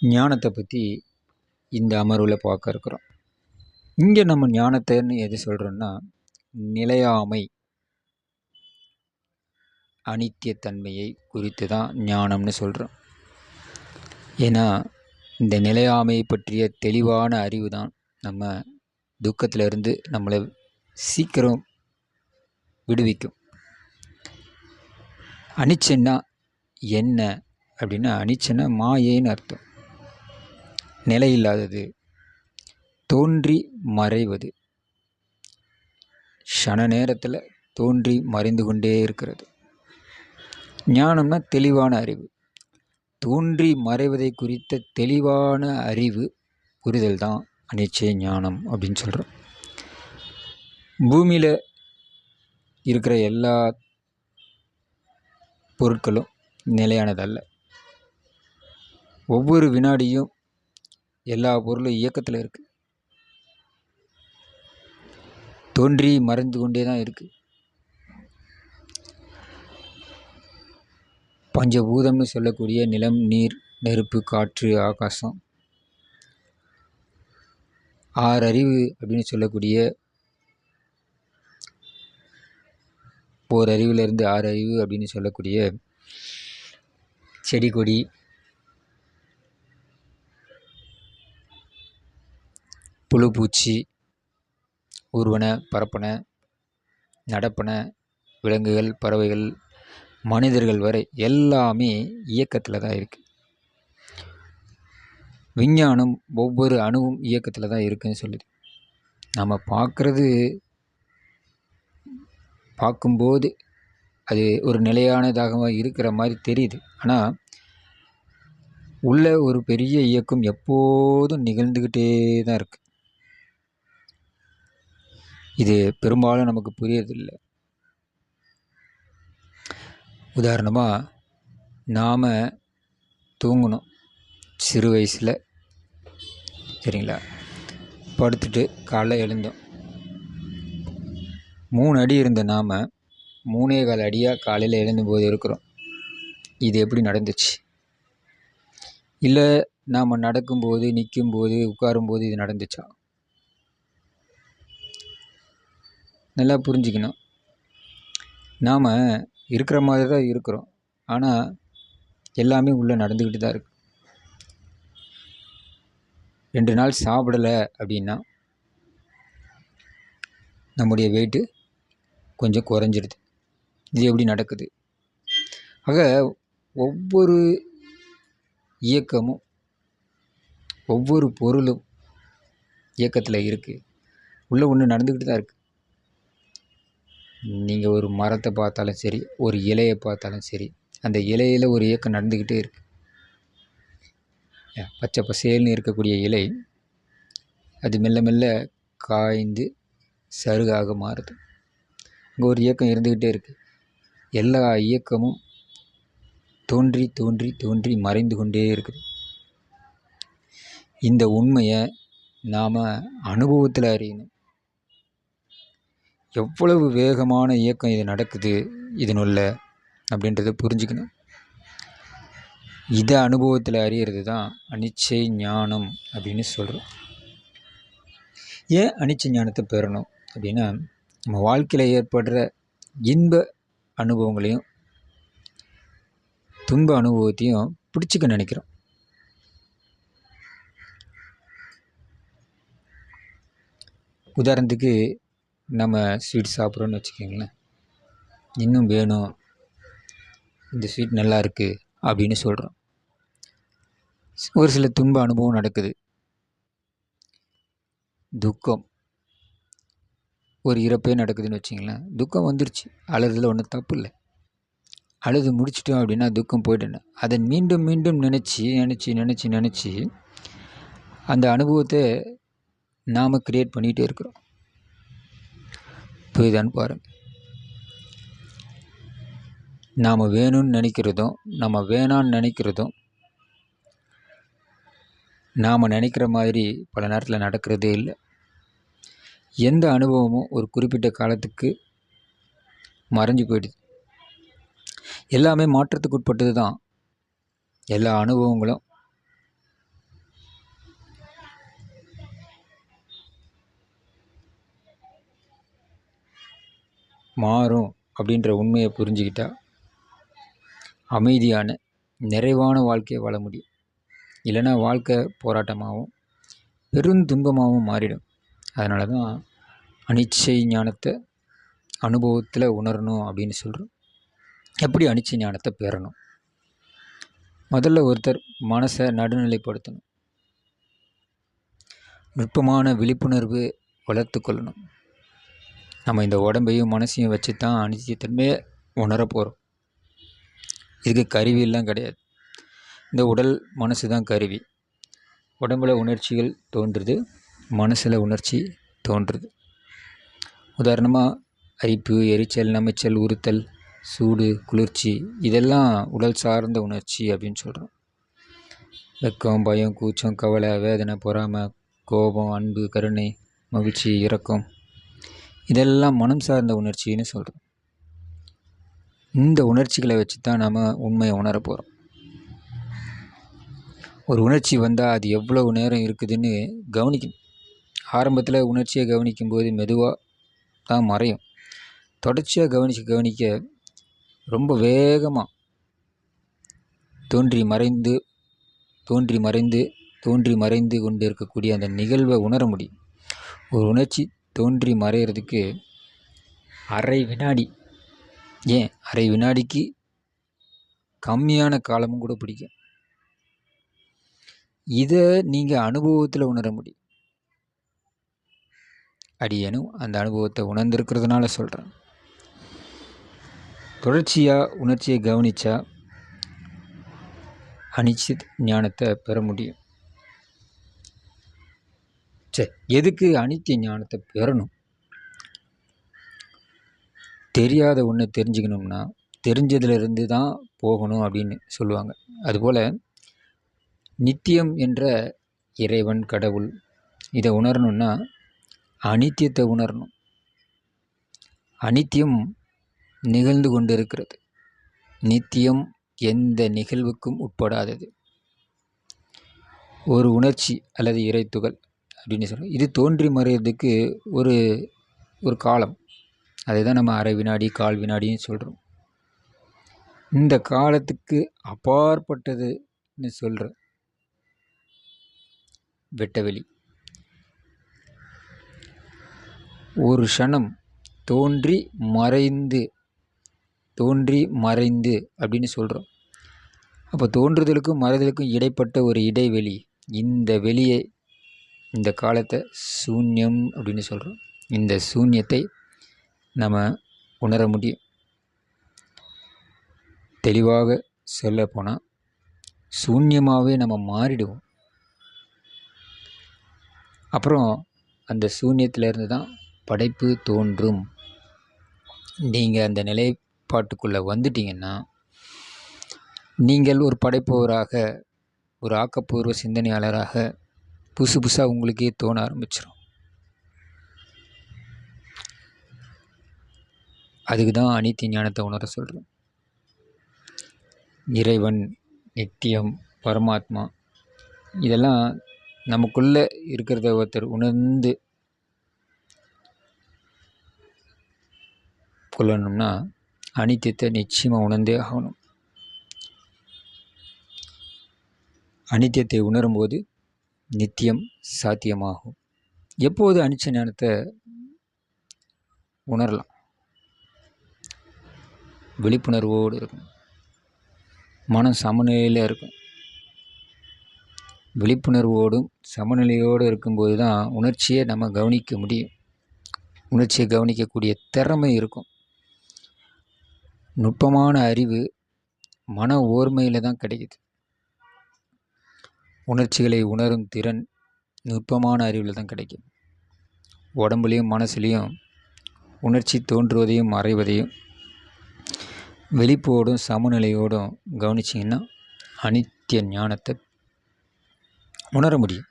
ஞானத்தை பற்றி இந்த அமர்வில் பார்க்க இருக்கிறோம். இங்கே நம்ம ஞானத்தைன்னு எது சொல்கிறோன்னா நிலையாமை அனித்தியத்தன்மையை குறித்து தான் ஞானம்னு சொல்கிறோம் ஏன்னா இந்த நிலையாமை பற்றிய தெளிவான அறிவு தான் நம்ம துக்கத்திலிருந்து நம்மளை சீக்கிரம் விடுவிக்கும். அனிச்சன்னா என்ன? அப்படின்னா அனிச்சன்னா மாயேன்னு அர்த்தம். நிலையில்லாதது. தோன்றி மறைவது. க்ஷண நேரத்தில் தோன்றி மறைந்து கொண்டே இருக்கிறது. ஞானம்னா தெளிவான அறிவு. தோன்றி மறைவதை குறித்த தெளிவான அறிவு புரிதல் தான் அனிச்சய ஞானம் அப்படின்னு சொல்கிறோம் பூமியில் இருக்கிற எல்லா பொருட்களும் நிலையானதல்ல. ஒவ்வொரு வினாடியும் எல்லா பொருளும் இயக்கத்தில் இருக்குது தோன்றி மறைந்து கொண்டே தான் இருக்குது பஞ்சபூதம்னு சொல்லக்கூடிய நிலம் நீர் நெருப்பு காற்று ஆகாசம். ஆறு அறிவு அப்படின்னு சொல்லக்கூடிய ஓர் அறிவிலிருந்து ஆறு அறிவு அப்படின்னு சொல்லக்கூடிய செடி கொடி புழு பூச்சி ஊர்வன பரப்பன நடப்பன விலங்குகள் பறவைகள் மனிதர்கள் வரை எல்லாமே இயக்கத்தில் தான் இருக்குது விஞ்ஞானம் ஒவ்வொரு அணுவும் இயக்கத்தில் தான் இருக்குதுன்னு சொல்லுது. நம்ம பார்க்குறது பார்க்கும்போது அது ஒரு நிலையானதாக இருக்கிற மாதிரி தெரியுது. ஆனால் உள்ள ஒரு பெரிய இயக்கம் எப்போதும் நிகழ்ந்துக்கிட்டே தான் இருக்குது இது பெரும்பாலும் நமக்கு புரியறதில்ல. உதாரணமாக நாம் தூங்கணும் சிறு வயசில் சரிங்களா? படுத்துட்டு காலைல எழுந்தோம். மூணு அடி இருந்த நாம் மூணே கால் அடியாக காலையில் எழுந்தும்போது இருக்கிறோம். இது எப்படி நடந்துச்சு? இல்லை நாம் நடக்கும்போது நிற்கும்போது உட்காரும்போது இது நடந்துச்சா? நல்லா புரிஞ்சுக்கணும். நாம் இருக்கிற மாதிரி தான் இருக்கிறோம். ஆனால் எல்லாமே உள்ளே நடந்துக்கிட்டு தான் இருக்கு. ரெண்டு நாள் சாப்பிடலை அப்படின்னா நம்முடைய வெயிட்டு கொஞ்சம் குறைஞ்சிடுது இது எப்படி நடக்குது? ஆக ஒவ்வொரு இயக்கமும் ஒவ்வொரு பொருளும் இயக்கத்தில் இருக்குது உள்ளே ஒன்று நடந்துக்கிட்டு தான் இருக்குது நீங்கள் ஒரு மரத்தை பார்த்தாலும் சரி ஒரு இலையை பார்த்தாலும் சரி அந்த இலையில் ஒரு இயக்கம் நடந்துக்கிட்டே இருக்குது பச்சை பசேல்னு இருக்கக்கூடிய இலை அது மெல்ல மெல்ல காய்ந்து சருகாக மாறுது. இங்கே ஒரு இயக்கம் இருந்துக்கிட்டே இருக்குது எல்லா இயக்கமும் தோன்றி தோன்றி தோன்றி மறைந்து கொண்டே இருக்குது. இந்த உண்மையை நாம் அனுபவத்தில் அறியணும். எவ்வளவு வேகமான இயக்கம் இது நடக்குது இதனுள்ள அப்படின்றத புரிஞ்சுக்கணும். இதை அனுபவத்தில் அறியறது தான் அனிச்சை ஞானம் அப்படின்னு சொல்கிறோம் ஏன் அனிச்சை ஞானத்தை பெறணும் அப்படின்னா நம்ம வாழ்க்கையில் ஏற்படுற இன்ப அனுபவங்களையும் துன்ப அனுபவத்தையும் பிடிச்சிக்க நினைக்கிறோம். உதாரணத்துக்கு நம்ம ஸ்வீட் சாப்பிட்றோன்னு வச்சுக்கோங்களேன். இன்னும் வேணும். இந்த ஸ்வீட் நல்லா இருக்குது அப்படின்னு சொல்கிறோம் ஒரு சில துன்ப அனுபவம் நடக்குது. துக்கம். ஒரு இறப்பே நடக்குதுன்னு வச்சிங்களேன் துக்கம் வந்துருச்சு. அழுதுல ஒன்றும் தப்பு இல்லை. அழுது முடிச்சிட்டோம் அப்படின்னா துக்கம் போய்ட்டு அதை மீண்டும் மீண்டும் நினச்சி நினச்சி நினச்சி நினச்சி அந்த அனுபவத்தை நாம் க்ரியேட் பண்ணிகிட்டே இருக்கிறோம். புரியுதான்னு பாருங்கள் நாம் வேணும்னு நினைக்கிறதும் நம்ம வேணான்னு நினைக்கிறதும் நாம் நினைக்கிற மாதிரி பல நேரத்தில் நடக்கிறதே இல்லை. எந்த அனுபவமும் ஒரு குறிப்பிட்ட காலத்துக்கு மறைஞ்சு போயிடுது. எல்லாமே மாற்றத்துக்கு உட்பட்டது தான் எல்லா அனுபவங்களும் மாறும் அப்படின்ற உண்மையை புரிஞ்சுக்கிட்டா அமைதியான நிறைவான வாழ்க்கையை வாழ முடியும். இல்லைன்னா வாழ்க்கை போராட்டமாகவும் பெரும் துன்பமாகவும் மாறிடும். அதனால தான் அனிச்சை ஞானத்தை அனுபவத்தில் உணரணும் அப்படின்னு சொல்கிறோம் எப்படி அனிச்சை ஞானத்தை பெறணும்? முதல்ல ஒருத்தர் மனசை நடுநிலைப்படுத்தணும். நுட்பமான விழிப்புணர்வு வளர்த்து கொள்ளணும். நம்ம இந்த உடம்பையும் மனசையும் வச்சு தான் அனிச்சயத்தன்மையை உணர போகிறோம் இதுக்கு கருவியெல்லாம் கிடையாது. இந்த உடல் மனசு தான் கருவி. உடம்பில் உணர்ச்சிகள் தோன்றுது மனசில் உணர்ச்சி தோன்றுது. உதாரணமாக அரிப்பு எரிச்சல் நமைச்சல் உறுத்தல் சூடு குளிர்ச்சி இதெல்லாம் உடல் சார்ந்த உணர்ச்சி அப்படின்னு சொல்கிறோம் வெக்கம் பயம் கூச்சம் கவலை வேதனை பொறாமை கோபம் அன்பு கருணை மகிழ்ச்சி இரக்கம் இதெல்லாம் மனம் சார்ந்த உணர்ச்சின்னு சொல்கிறோம் இந்த உணர்ச்சிகளை வச்சு தான் நாம் உண்மையை உணர போகிறோம் ஒரு உணர்ச்சி வந்தால் அது எவ்வளவு நேரம் இருக்குதுன்னு கவனிக்கணும். ஆரம்பத்தில் உணர்ச்சியை கவனிக்கும் போது மெதுவாக தான் மறையும். தொடர்ச்சியாக கவனித்து கவனிக்க ரொம்ப வேகமாக தோன்றி மறைந்து தோன்றி மறைந்து தோன்றி மறைந்து கொண்டு இருக்கக்கூடிய அந்த நிகழ்வை உணர முடியும். ஒரு உணர்ச்சி தோன்றி மறைகிறதுக்கு அரை வினாடி. ஏன்? அரை வினாடிக்கு கம்மியான காலமும் கூட பிடிக்கும். இதை நீங்கள் அனுபவத்தில் உணர முடியும். அடியனும் அந்த அனுபவத்தை உணர்ந்திருக்கிறதுனால சொல்கிறேன் தொடர்ச்சியாக உணர்ச்சியை கவனித்தா அனிச்சித் ஞானத்தை பெற முடியும். சரி எதுக்கு அனித்திய ஞானத்தை பெறணும்? தெரியாத ஒன்று தெரிஞ்சுக்கணும்னா தெரிஞ்சதுலேருந்து தான் போகணும் அப்படின்னு சொல்லுவாங்க. அதுபோல் நித்தியம் என்ற இறைவன் கடவுள் இதை உணரணுன்னா அனித்தியத்தை உணரணும். அனித்தியம் நிகழ்ந்து கொண்டிருக்கிறது. நித்தியம் எந்த நிகழ்வுக்கும் உட்படாதது. ஒரு உணர்ச்சி அல்லது இறைத்துகள் அப்படின்னு சொல்கிறோம் இது தோன்றி மறையிறதுக்கு ஒரு ஒரு காலம். அதை தான் நம்ம அரை வினாடி கால் வினாடின்னு சொல்கிறோம் இந்த காலத்துக்கு அப்பாற்பட்டதுன்னு சொல்கிற வெட்டவெளி. ஒரு க்ஷணம் தோன்றி மறைந்து தோன்றி மறைந்து அப்படின்னு சொல்கிறோம் அப்போ தோன்றுதலுக்கும் மறைதலுக்கும் இடைப்பட்ட ஒரு இடைவெளி. இந்த வெளியை இந்த காலத்தை சூன்யம் அப்படின்னு சொல்கிறோம் இந்த சூன்யத்தை நம்ம உணர முடியும். தெளிவாக சொல்ல போனால் சூன்யமாகவே நம்ம மாறிடுவோம். அப்புறம் அந்த சூன்யத்திலேருந்து தான் படைப்பு தோன்றும். நீங்கள் அந்த நிலைப்பாட்டுக்குள்ளே வந்துட்டீங்கன்னா நீங்கள் ஒரு படைப்பவராக ஒரு ஆக்கப்பூர்வ சிந்தனையாளராக புதுசு புதுசாக உங்களுக்கே தோண ஆரம்பிச்சிடும் அதுக்கு தான் அனித்திய ஞானத்தை உணர சொல்கிறேன் இறைவன் நித்தியம் பரமாத்மா இதெல்லாம் நமக்குள்ளே இருக்கிறத ஒருத்தர் உணர்ந்து கொள்ளணும்னா அனித்தியத்தை நிச்சயமாக உணர்ந்தே ஆகணும். அனித்தியத்தை உணரும்போது நித்தியம் சாத்தியமாகும். எப்போது அனிச்ச ஞானத்தை உணரலாம்? விழிப்புணர்வோடு இருக்கும். மனம் சமநிலையில் இருக்கும். விழிப்புணர்வோடும் சமநிலையோடு இருக்கும்போது தான் உணர்ச்சியை நம்ம கவனிக்க முடியும். உணர்ச்சியை கவனிக்கக்கூடிய திறமை இருக்கும். நுட்பமான அறிவு மன ஓர்மையில் தான் கிடைக்குது. உணர்ச்சிகளை உணரும் திறன் நுட்பமான அறிவில் தான் கிடைக்கும். உடம்புலையும் மனசுலேயும் உணர்ச்சி தோன்றுவதையும் மறைவதையும் வெளிப்போடும் சமநிலையோடும் கவனிச்சிங்கன்னா அனித்திய ஞானத்தை உணர முடியும்.